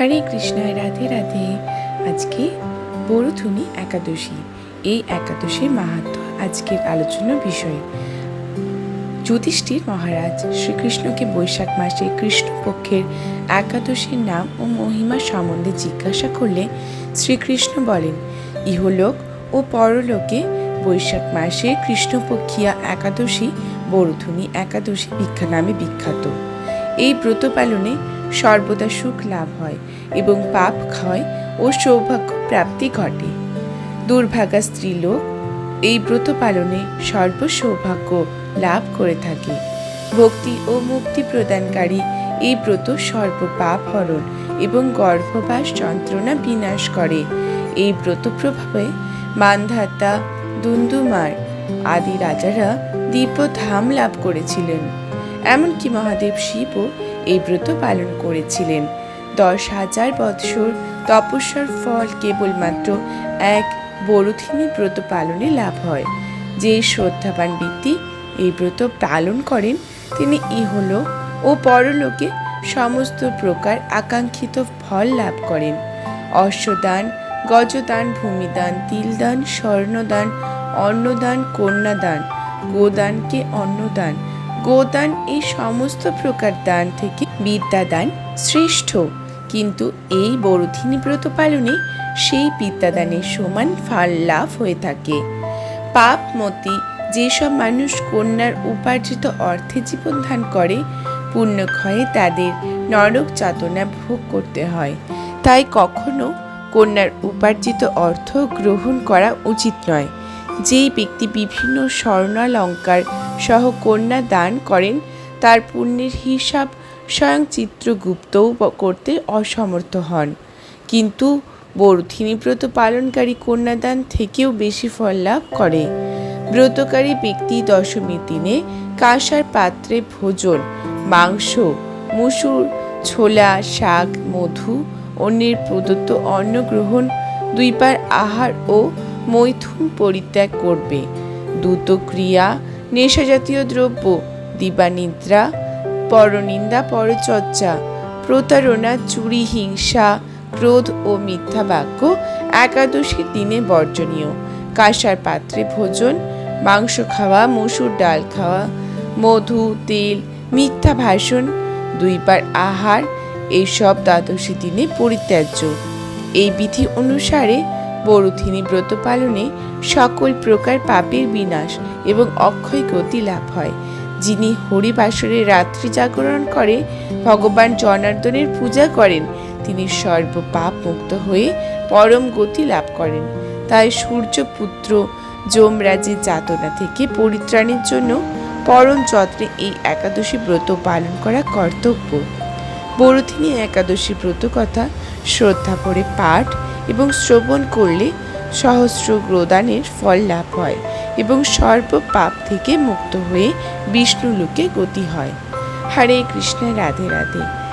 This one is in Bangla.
হরে কৃষ্ণ, রাধে রাধে। আজকে বড়থুনি একাদশী। এই একাদশীর মাহাত্ম আজকের আলোচনার বিষয়। যুধিষ্ঠির মহারাজ শ্রীকৃষ্ণকে বৈশাখ মাসে কৃষ্ণপক্ষের একাদশীর নাম ও মহিমা সম্বন্ধে জিজ্ঞাসা করলে শ্রীকৃষ্ণ বলেন, ইহলোক ও পরলোকে বৈশাখ মাসে কৃষ্ণপক্ষিয়া একাদশী বরুথুনি একাদশী ভিক্ষা নামে বিখ্যাত। এই ব্রত পালনে সর্বদা সুখ লাভ হয় এবং পাপ ক্ষয় ও সৌভাগ্য প্রাপ্তি ঘটে। দুর্ভাগা স্ত্রীলোক এই ব্রত পালনে সর্ব সৌভাগ্য লাভ করে থাকে। ভক্তি ও মুক্তি প্রদানকারী এই ব্রত সর্ব পাপ হরণ এবং গর্ভবাস যন্ত্রণা বিনাশ করে। এই ব্রত প্রভাবে মানধাতা, দুন্দুমার আদি রাজারা দিব্য ধাম লাভ করেছিলেন। এমনকি মহাদেব শিবও এই ব্রত পালন করেছিলেন। দশ হাজার বৎসর তপস্যার ফল কেবলমাত্র এক বরুথিনী ব্রত পালনে লাভ হয়। যে শ্রদ্ধাবান ব্যক্তি এই ব্রত পালন করেন, তিনি ইহলোক ও পরলোকে সমস্ত প্রকার আকাঙ্ক্ষিত ফল লাভ করেন। অশ্বদান, গজদান, ভূমিদান, তিলদান, স্বর্ণদান, অন্নদান, কন্যাদান, গোদানকে অন্নদান গোদান এই সমস্ত প্রকার দান থেকে বিদ্যাদান শ্রেষ্ঠ। কিন্তু এই বরুথিনী ব্রত পালনে সেই বিদ্যাদানের সমান ফল লাভ হয়ে থাকে। পাপমতি যেসব মানুষ কন্যার উপার্জিত অর্থে জীবন ধান করে, পুণ্যক্ষয়ে তাদের নরক যাতনা ভোগ করতে হয়। তাই কখনো কন্যার উপার্জিত অর্থ গ্রহণ করা উচিত নয়। যেই ব্যক্তি বিভিন্ন স্বর্ণালঙ্কার সহ কন্যা দান করেন। তার পুণ্যের হিসাব স্বয়ং চিত্রগুপ্তও করতে অসমর্থ হন। কিন্তু বরুথিনী ব্রত পালনকারী কন্যাদান থেকেও বেশি ফল লাভ করে। ব্রতকারী ব্যক্তি দশমীর দিনে কাঁসার পাত্রে ভোজন, মাংস, মুসুর, ছোলা, শাক, মধু, অন্যের প্রদত্ত অন্ন গ্রহণ, দুইবার আহার ও মৈথুন পরিত্যাগ করবে। দ্রুত ক্রিয়া নেশাজাতীয় দ্রব্য, দিবানিদ্রা, পরনিন্দা, পরচর্চা, প্রতারণা, চুরি, হিংসা, ক্রোধ ও মিথ্যা বাক্য একাদশীর দিনে বর্জনীয়। কাঁসার পাত্রে ভোজন, মাংস খাওয়া, মসুর ডাল খাওয়া, মধু, তেল, মিথ্যা ভাষণ, দুইবার আহার এইসব দ্বাদশী দিনে পরিত্যাজ্য। এই বিধি অনুসারে বরুথিনী ব্রত পালনে সকল প্রকার পাপের বিনাশ এবং অক্ষয় গতি লাভ হয়। যিনি হরিবাসরে রাত্রি জাগরণ করে, ভগবান জনার্দনের পূজা করেন, তিনি সর্ব পাপ মুক্ত হয়ে পরম গতি লাভ করেন। তাই সূর্যপুত্র যমরাজের যাতনা থেকে পরিত্রাণের জন্য পরম যত্নে এই একাদশী ব্রত পালন করা কর্তব্য। বরুথিনী একাদশী ব্রত কথা শ্রদ্ধা করে পাঠ এবং শ্রবণ করলে সহস্র গ্রদানের ফল লাভ হয় এবং সর্ব পাপ থেকে মুক্ত হয়ে বিষ্ণু লোকে গতি হয়। হরে কৃষ্ণ, রাধে রাধে।